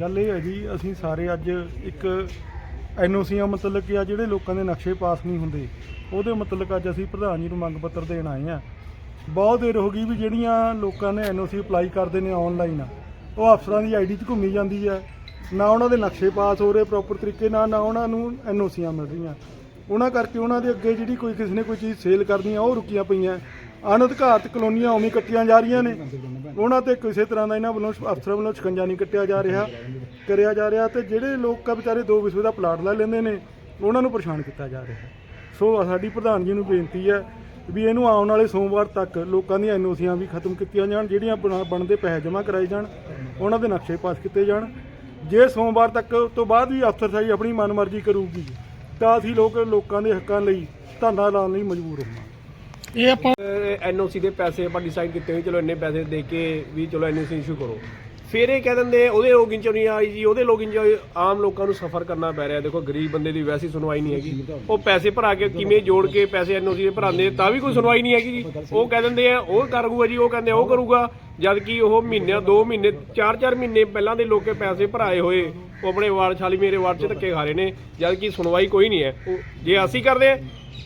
ਗੱਲ ਇਹ ਹੈ ਜੀ, ਅਸੀਂ ਸਾਰੇ ਅੱਜ ਇੱਕ ਐਨਓਸੀਆਂ ਮਤਲਬ ਕਿ ਆ ਜਿਹੜੇ ਲੋਕਾਂ ਦੇ ਨਕਸ਼ੇ ਪਾਸ ਨਹੀਂ ਹੁੰਦੇ, ਉਹਦੇ ਮਤਲਬ ਅੱਜ ਅਸੀਂ ਪ੍ਰਧਾਨ ਜੀ ਨੂੰ ਮੰਗ ਪੱਤਰ ਦੇਣ ਆਏ ਆ ਬਹੁਤ ਦੇਰ ਹੋ ਗਈ ਵੀ ਜਿਹੜੀਆਂ ਲੋਕਾਂ ਨੇ ਐਨਓਸੀ ਅਪਲਾਈ ਕਰਦੇ ਨੇ ਆਨਲਾਈਨ ਉਹ ਅਫਸਰਾਂ ਦੀ ਆਈਡੀ 'ਚ ਘੁੰਮੀ ਜਾਂਦੀ ਹੈ। ਨਾ ਉਹਨਾਂ ਦੇ ਨਕਸ਼ੇ ਪਾਸ ਹੋ ਰਹੇ ਪ੍ਰੋਪਰ ਤਰੀਕੇ ਨਾਲ, ਨਾ ਉਹਨਾਂ ਨੂੰ ਐਨਓਸੀਆਂ ਮਿਲ ਰਹੀਆਂ। ਉਹਨਾਂ ਕਰਕੇ ਉਹਨਾਂ ਦੇ ਅੱਗੇ ਜਿਹੜੀ ਕੋਈ ਕਿਸੇ ਨੇ ਕੋਈ ਚੀਜ਼ ਸੇਲ ਕਰਨੀ ਆ, ਉਹ ਰੁਕੀਆਂ ਪਈਆਂ। ਅਨਧਿਕਾਰਤ ਕਲੋਨੀਆਂ ਉਵੇਂ ਕੱਟੀਆਂ ਜਾ ਰਹੀਆਂ ਨੇ। ਉਹਨਾਂ ਤੇ ਕਿਸੇ ਤਰ੍ਹਾਂ ਦਾ ਇਹਨਾਂ ਵੱਲੋਂ ਅਫਸਰਾਂ ਵੱਲੋਂ ਸ਼ਿਕੰਜਾ ਨਹੀਂ ਕੱਟਿਆ ਜਾ ਰਿਹਾ, ਕਰਿਆ ਜਾ ਰਿਹਾ ਤੇ ਜਿਹੜੇ ਲੋਕ ਆ ਵਿਚਾਰੇ ਦੋ ਵਿਸਵੇ ਦਾ ਪਲਾਟ ਲੈ ਲੈਂਦੇ ਨੇ, ਉਹਨਾਂ ਨੂੰ ਪਰੇਸ਼ਾਨ ਕੀਤਾ ਜਾ ਰਿਹਾ। ਸੋ ਸਾਡੀ ਪ੍ਰਧਾਨ ਜੀ ਨੂੰ ਬੇਨਤੀ ਹੈ ਵੀ ਇਹਨੂੰ ਆਉਣ ਵਾਲੇ ਸੋਮਵਾਰ ਤੱਕ ਲੋਕਾਂ ਦੀਆਂ ਐਨਓਸੀਆਂ ਵੀ ਖਤਮ ਕੀਤੀਆਂ ਜਾਣ, ਜਿਹੜੀਆਂ ਬਣਾ- ਬਣਦੇ ਪੈਸੇ ਜਮ੍ਹਾਂ ਕਰਾਏ ਜਾਣ, ਉਹਨਾਂ ਦੇ ਨਕਸ਼ੇ ਪਾਸ ਕੀਤੇ ਜਾਣ। ਜੇ ਸੋਮਵਾਰ ਤੱਕ ਤੋਂ ਬਾਅਦ ਵੀ ਅਫਸਰਸ਼ਾਹੀ ਆਪਣੀ ਮਨਮਰਜ਼ੀ ਕਰੂਗੀ, ਤਾਂ ਅਸੀਂ ਲੋਕ, ਲੋਕਾਂ ਦੇ ਹੱਕਾਂ ਲਈ ਧਰਨਾ ਲਾਉਣ ਲਈ ਮਜਬੂਰ ਹੋਵਾਂਗੇ। ਇਹ ਆਪਾਂ ਐਨਓਸੀ ਦੇ ਪੈਸੇ ਆਪਾਂ ਡਿਸਾਈਡ ਕੀਤੇ ਹੋਏ, ਚਲੋ ਇੰਨੇ ਪੈਸੇ ਦੇ ਕੇ ਵੀ ਚਲੋ ਐਨਓਸੀ ਇਸ਼ੂ ਕਰੋ। ਫਿਰ ਇਹ ਕਹਿ ਦਿੰਦੇ ਉਹਦੇ ਲੋਗਿਨ ਚ ਨਹੀਂ ਆਈ ਜੀ, ਉਹਦੇ ਲੋਗਿਨ ਚ ਆਈ। ਆਮ ਲੋਕਾਂ ਨੂੰ ਸਫਰ ਕਰਨਾ ਪੈ ਰਿਹਾ। ਦੇਖੋ, ਗਰੀਬ ਬੰਦੇ ਦੀ ਵੈਸੀ ਸੁਣਵਾਈ ਨਹੀਂ ਹੈਗੀ। ਉਹ ਪੈਸੇ ਭਰਾ ਕੇ ਕਿਵੇਂ ਜੋੜ ਕੇ ਪੈਸੇ ਐਨਓਸੀ ਦੇ ਭਰਾਉਂਦੇ ਤਾਂ ਵੀ ਕੋਈ ਸੁਣਵਾਈ ਨਹੀਂ ਹੈਗੀ ਜੀ। ਉਹ ਕਹਿ ਦਿੰਦੇ ਆ, ਉਹ ਕਰੂਗਾ ਜੀ, ਉਹ ਕਹਿੰਦੇ ਉਹ ਕਰੂਗਾ। ਜਦ ਕਿ ਉਹ ਮਹੀਨਿਆਂ 2 ਮਹੀਨੇ 4-4 ਮਹੀਨੇ ਪਹਿਲਾਂ ਦੇ ਲੋਕੇ ਪੈਸੇ ਭਰਾਏ ਹੋਏ, ਉਹ ਆਪਣੇ ਵਾਰਡ ਛਾਲੀ ਮੇਰੇ ਵਾਰਡ 'ਚ ਧੱਕੇ ਖਾ ਰਹੇ ਨੇ, ਜਦ ਕਿ ਸੁਣਵਾਈ ਕੋਈ ਨਹੀਂ ਹੈ। ਉਹ ਜੇ ਅਸੀਂ ਕਰਦੇ ਆ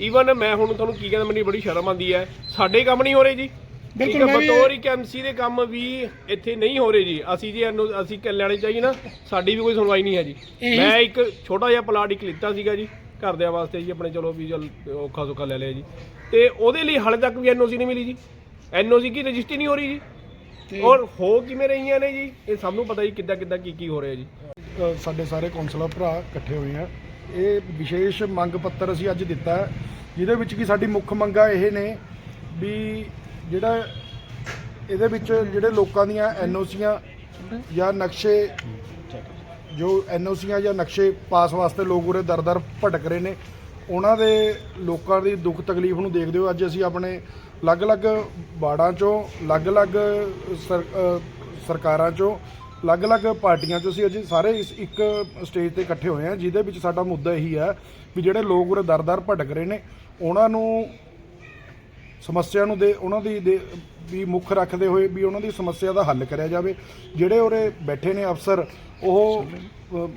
ਈਵਨ ਮੈਂ ਹੁਣ ਤੁਹਾਨੂੰ ਕੀ ਕਹਿੰਦਾ, ਮੈਨੂੰ ਬੜੀ ਸ਼ਰਮ ਆਉਂਦੀ ਹੈ। ਸਾਡੇ ਕੰਮ ਨਹੀਂ ਹੋ ਰਹੇ ਜੀ। ਬਿਲਕੁਲ, ਮੈਂ ਵੀ- ਬਤੌਰ ਇੱਕ ਐਮਸੀ ਦੇ ਕੰਮ ਵੀ ਇੱਥੇ ਨਹੀਂ ਹੋ ਰਹੇ ਜੀ। ਅਸੀਂ ਜੀ ਇਹਨੂੰ ਅਸੀਂ ਕੱਲੇ ਵਾਲੇ ਚਾਹੀਏ ਨਾ ਸਾਡੀ ਵੀ ਕੋਈ ਸੁਣਵਾਈ ਨਹੀਂ ਹੈ ਜੀ। ਮੈਂ ਇੱਕ ਛੋਟਾ ਜਿਹਾ ਪਲਾਟ ਇੱਕ ਲਿੱਤਾ ਸੀਗਾ ਜੀ ਘਰਦਿਆਂ ਵਾਸਤੇ ਜੀ ਆਪਣੇ ਚਲੋ ਵੀ ਚਲ ਔਖਾ ਸੁੱਖਾ ਲੈ ਲਿਆ ਜੀ। ਤੇ ਉਹਦੇ ਲਈ ਹਾਲੇ ਤੱਕ ਵੀ ਐਨਓਸੀ ਨਹੀਂ ਮਿਲੀ ਜੀ। ਐਨਓਸੀ ਕੀ ਰਜਿਸਟਰੀ ਨਹੀਂ ਹੋ ਰਹੀ ਜੀ। ਔਰ ਹੋ ਕਿਵੇਂ ਰਹੀਆਂ ਨੇ ਜੀ ਇਹ ਸਭ ਨੂੰ ਪਤਾ ਜੀ ਕਿੱਦਾਂ ਕਿੱਦਾਂ ਕੀ ਕੀ ਹੋ ਰਿਹਾ ਜੀ। ਸਾਡੇ ਸਾਰੇ ਕੌਂਸਲਰ ਭਰਾ ਇਕੱਠੇ ਹੋਏ ਆ। ਇਹ ਵਿਸ਼ੇਸ਼ ਮੰਗ ਪੱਤਰ ਅਸੀਂ ਅੱਜ ਦਿੱਤਾ ਹੈ, ਜਿਹਦੇ ਵਿੱਚ ਕਿ ਸਾਡੀ ਮੁੱਖ ਮੰਗਾਂ ਇਹ ਨੇ ਵੀ ਜਿਹੜਾ ਇਹਦੇ ਵਿੱਚ ਜਿਹੜੇ ਲੋਕਾਂ ਦੀਆਂ ਐਨਓਸੀਆਂ ਜਾਂ ਨਕਸ਼ੇ ਜੋ ਐਨਓਸੀਆਂ ਜਾਂ ਨਕਸ਼ੇ ਪਾਸ ਵਾਸਤੇ ਲੋਕ ਉਰੇ ਦਰ-ਦਰ ਭਟਕ ਰਹੇ ਨੇ, ਉਹਨਾਂ ਦੇ ਲੋਕਾਂ ਦੀ ਦੁੱਖ ਤਕਲੀਫ ਨੂੰ ਦੇਖਦੇ ਹੋ ਅੱਜ ਅਸੀਂ ਆਪਣੇ ਅਲੱਗ-ਅਲੱਗ ਬਾੜਾਂ ਚੋਂ, ਅਲੱਗ-ਅਲੱਗ ਸਰ- ਸਰਕਾਰਾਂ ਚੋਂ, ਅਲੱਗ-ਅਲੱਗ ਪਾਰਟੀਆਂ ਚੋਂ ਅਸੀਂ ਅੱਜ ਸਾਰੇ ਇਸ ਇੱਕ ਸਟੇਜ ਤੇ ਇਕੱਠੇ ਹੋਏ ਹਾਂ, ਜਿਹਦੇ ਵਿੱਚ ਸਾਡਾ ਮੁੱਦਾ ਇਹੀ ਹੈ ਵੀ ਜਿਹੜੇ ਲੋਕ ਉਰੇ ਦਰ-ਦਰ ਭਟਕ ਰਹੇ ਨੇ, ਉਹਨਾਂ ਨੂੰ ਸਮੱਸਿਆ ਨੂੰ ਦੇ ਉਹਨਾਂ ਦੀ ਦੇ- ਵੀ ਮੁੱਖ ਰੱਖਦੇ ਹੋਏ ਵੀ ਉਹਨਾਂ ਦੀ ਸਮੱਸਿਆ ਦਾ ਹੱਲ ਕਰਿਆ ਜਾਵੇ। ਜਿਹੜੇ ਉਰੇ ਬੈਠੇ ਨੇ ਅਫਸਰ ਉਹ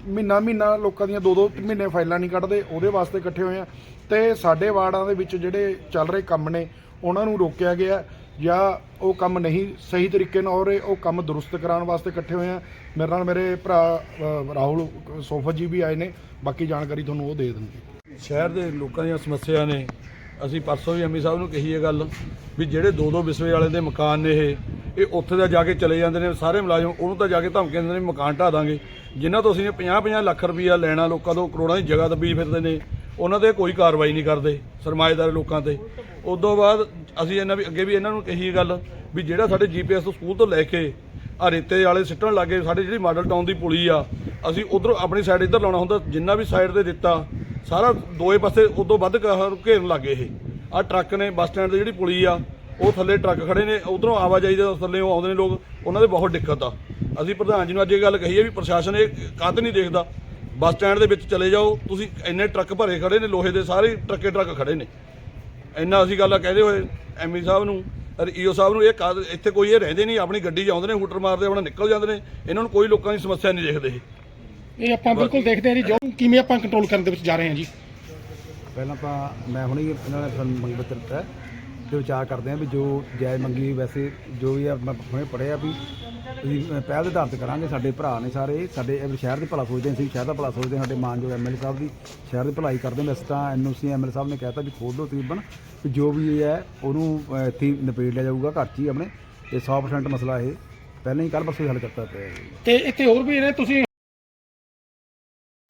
ਮਹੀਨਾ ਮਹੀਨਾ ਲੋਕਾਂ ਦੀਆਂ ਦੋ ਦੋ ਮਹੀਨੇ ਫਾਈਲਾਂ ਨਹੀਂ ਕੱਢਦੇ ਉਹਦੇ ਵਾਸਤੇ ਇਕੱਠੇ ਹੋਏ ਆ। ਤੇ ਸਾਡੇ ਵਾਰਡਾਂ ਦੇ ਵਿੱਚ ਜਿਹੜੇ ਚੱਲ ਰਹੇ ਕੰਮ ਨੇ ਉਹਨਾਂ ਨੂੰ ਰੋਕਿਆ ਗਿਆ ਜਾਂ ਉਹ ਕੰਮ ਨਹੀਂ ਸਹੀ ਤਰੀਕੇ ਨਾਲ ਹੋ ਰਹੇ ਉਹ ਕੰਮ ਦਰੁਸਤ ਕਰਾਉਣ ਵਾਸਤੇ ਇਕੱਠੇ ਹੋਏ ਆ। ਮੇਰੇ ਨਾਲ ਮੇਰੇ ਭਰਾ ਅ, ਰਾਹੁਲ ਸੋਫਤ ਜੀ ਵੀ ਆਏ ਨੇ ਬਾਕੀ ਜਾਣਕਾਰੀ ਤੁਹਾਨੂੰ ਉਹ ਦੇ ਦੇਣਗੇ ਸ਼ਹਿਰ ਦੇ ਲੋਕਾਂ ਦੀਆਂ ਸਮੱਸਿਆ ਨੇ ਅਸੀਂ ਪਰਸੋਂ ਵੀ ਐਮੀ ਸਾਹਿਬ ਨੂੰ ਕਹੀ ਇਹ ਗੱਲ ਵੀ ਜਿਹੜੇ ਦੋ ਦੋ ਵਿਸਵੇ ਵਾਲੇ ਦੇ ਮਕਾਨ ਨੇ ਇਹ ਇਹ ਉੱਥੇ ਦਾ ਜਾ ਕੇ ਚਲੇ ਜਾਂਦੇ ਨੇ, ਸਾਰੇ ਮੁਲਾਜ਼ਮ ਉਹਨੂੰ ਤਾਂ ਜਾ ਕੇ ਧਮਕੀਆਂ ਦਿੰਦੇ ਨੇ ਮਕਾਨ ਢਾਹ ਦਾਂਗੇ। ਜਿਨ੍ਹਾਂ ਤੋਂ ਅਸੀਂ 50 50 ਲੱਖ ਰੁਪਈਆ ਲੈਣਾ ਲੋਕਾਂ ਤੋਂ, ਕਰੋੜਾਂ ਦੀ ਜਗ੍ਹਾ ਦੱਬੀ ਫਿਰਦੇ ਨੇ, ਉਹਨਾਂ ਤੇ ਕੋਈ ਕਾਰਵਾਈ ਨਹੀਂ ਕਰਦੇ, ਸਰਮਾਏਦਾਰ ਲੋਕਾਂ ਤੇ। ਉਦੋਂ ਬਾਅਦ ਅਸੀਂ ਇਹਨਾਂ ਵੀ, ਅੱਗੇ ਵੀ ਇਹਨਾਂ ਨੂੰ ਕਹੀ ਗੱਲ ਵੀ ਜਿਹੜਾ ਸਾਡੇ ਜੀਪੀਐਸ ਤੋਂ ਸਕੂਲ ਤੋਂ ਲੈ ਕੇ ਆ ਰੇਤੇ ਵਾਲੇ ਸਿੱਟਣ ਲੱਗੇ ਸਾਡੇ ਜਿਹੜੀ ਮਾਡਲ ਟਾਊਨ ਦੀ ਪੁਲੀ ਆ, ਅਸੀਂ ਉਧਰ ਆਪਣੀ ਸਾਈਡ ਇੱਧਰ ਲਾਉਣਾ ਹੁੰਦਾ, ਜਿੰਨਾ ਵੀ ਸਾਈਡ ਤੇ ਦਿੱਤਾ ਸਾਰਾ ਦੋਏ ਪਾਸੇ ਉਦੋਂ ਵੱਧ ਕ- ਘੇਰਨ ਲੱਗੇ ਇਹ। ਆ ਟਰੱਕ ਨੇ, ਬੱਸ ਸਟੈਂਡ ਤੇ ਜਿਹੜੀ ਪੁਲੀ ਆ, ਉਹ ਥੱਲੇ ਟਰੱਕ ਖੜੇ ਨੇ, ਉਧਰੋਂ ਆਵਾਜਾਈ ਦੇ ਥੱਲੇ ਉਹ ਆਉਂਦੇ ਨੇ ਲੋਕ, ਉਹਨਾਂ ਦੇ ਬਹੁਤ ਦਿੱਕਤ ਆ। ਅਸੀਂ ਪ੍ਰਧਾਨ ਜੀ ਨੂੰ ਅੱਜ ਇਹ ਗੱਲ ਕਹੀ ਹੈ ਵੀ ਪ੍ਰਸ਼ਾਸਨ ਇਹ ਕੱਦ ਨਹੀਂ ਦੇਖਦਾ। ਬੱਸ ਸਟੈਂਡ ਦੇ ਵਿੱਚ ਚਲੇ ਜਾਓ, ਤੁਸੀਂ ਇੰਨੇ ਟਰੱਕ ਭਰੇ ਖੜੇ ਨੇ, ਲੋਹੇ ਦੇ ਸਾਰੇ ਟਰੱਕੇ ਟਰੱਕ ਖੜੇ ਨੇ। ਇੰਨਾ ਅਸੀਂ ਗੱਲ ਕਹਦੇ ਹੋਏ ਐਮਈ ਸਾਹਿਬ ਨੂੰ ਈਓ ਸਾਹਿਬ ਨੂੰ ਇਹ ਕਾਦ- ਇੱਥੇ ਕੋਈ ਇਹ ਰਹਿੰਦੇ ਨਹੀਂ, ਆਪਣੀ ਗੱਡੀ 'ਚ ਆਉਂਦੇ ਨੇ, ਹੂਟਰ ਮਾਰਦੇ, ਆਪਣਾ ਨਿਕਲ ਜਾਂਦੇ ਨੇ, ਇਹਨਾਂ ਨੂੰ ਕੋਈ ਲੋਕਾਂ ਦੀ ਸਮੱਸਿਆ ਨਹੀਂ ਦੇਖਦੇ ਇਹ। ਇਹ ਆਪਾਂ ਬਿਲਕੁਲ ਦੇਖਦੇ ਹਾਂ ਜੀ ਜੋ ਕਿਵੇਂ ਆਪਾਂ ਕੰਟਰੋਲ ਕਰਨ ਦੇ ਵਿੱਚ ਜਾ ਰਹੇ ਹਾਂ ਜੀ। ਪਹਿਲਾਂ ਤਾਂ ਮੈਂ ਹੁਣੇ ਹੀ ਇਹਨਾਂ ਨੇ ਸਾਨੂੰ ਮੰਗ ਪੱਤਰ ਦਿੱਤਾ ਤੇ ਵਿਚਾਰ ਕਰਦੇ ਹਾਂ ਵੀ ਜੋ ਜਾਇਜ਼ ਮੰਗੀ ਵੈਸੇ ਜੋ ਵੀ ਆ ਮੈਂ ਹੁਣੇ ਪੜ੍ਹਿਆ ਵੀ ਅਸੀਂ ਪਹਿਲ ਦੇ ਆਧਾਰ ਤੇ ਕਰਾਂਗੇ ਸਾਡੇ ਭਰਾ ਨੇ ਸਾਰੇ ਸਾਡੇ ਇਹ ਸ਼ਹਿਰ ਦੇ ਭਲਾ ਸੋਚਦੇ ਅਸੀਂ ਸ਼ਹਿਰ ਦਾ ਭਲਾ ਸੋਚਦੇ ਸਾਡੇ ਮਾਨਯੋਗ ਐਮਐਲਏ ਸਾਹਿਬ ਦੀ ਸ਼ਹਿਰ ਦੀ ਭਲਾਈ ਕਰਦੇ ਵੈਸੇ ਤਾਂ ਐਨਓਸੀ ਐਮਐਲਏ ਸਾਹਿਬ ਨੇ ਕਹਿਤਾ ਵੀ ਖੋਲ ਦਿਓ ਤਕਰੀਬਨ ਵੀ ਜੋ ਵੀ ਇਹ ਹੈ ਉਹਨੂੰ ਇੱਥੇ ਹੀ ਨਿਬੇੜ ਲਿਆ ਜਾਊਗਾ ਘਰ 'ਚ ਹੀ ਆਪਣੇ ਤੇ 100% ਮਸਲਾ ਇਹ ਪਹਿਲਾਂ ਹੀ ਕੱਲ੍ਹ ਪਰਸੋਂ ਹੱਲ ਕਰਤਾ ਪਿਆ ਤੇ ਇੱਥੇ ਹੋਰ ਵੀ ਨੇ ਤੁਸੀਂ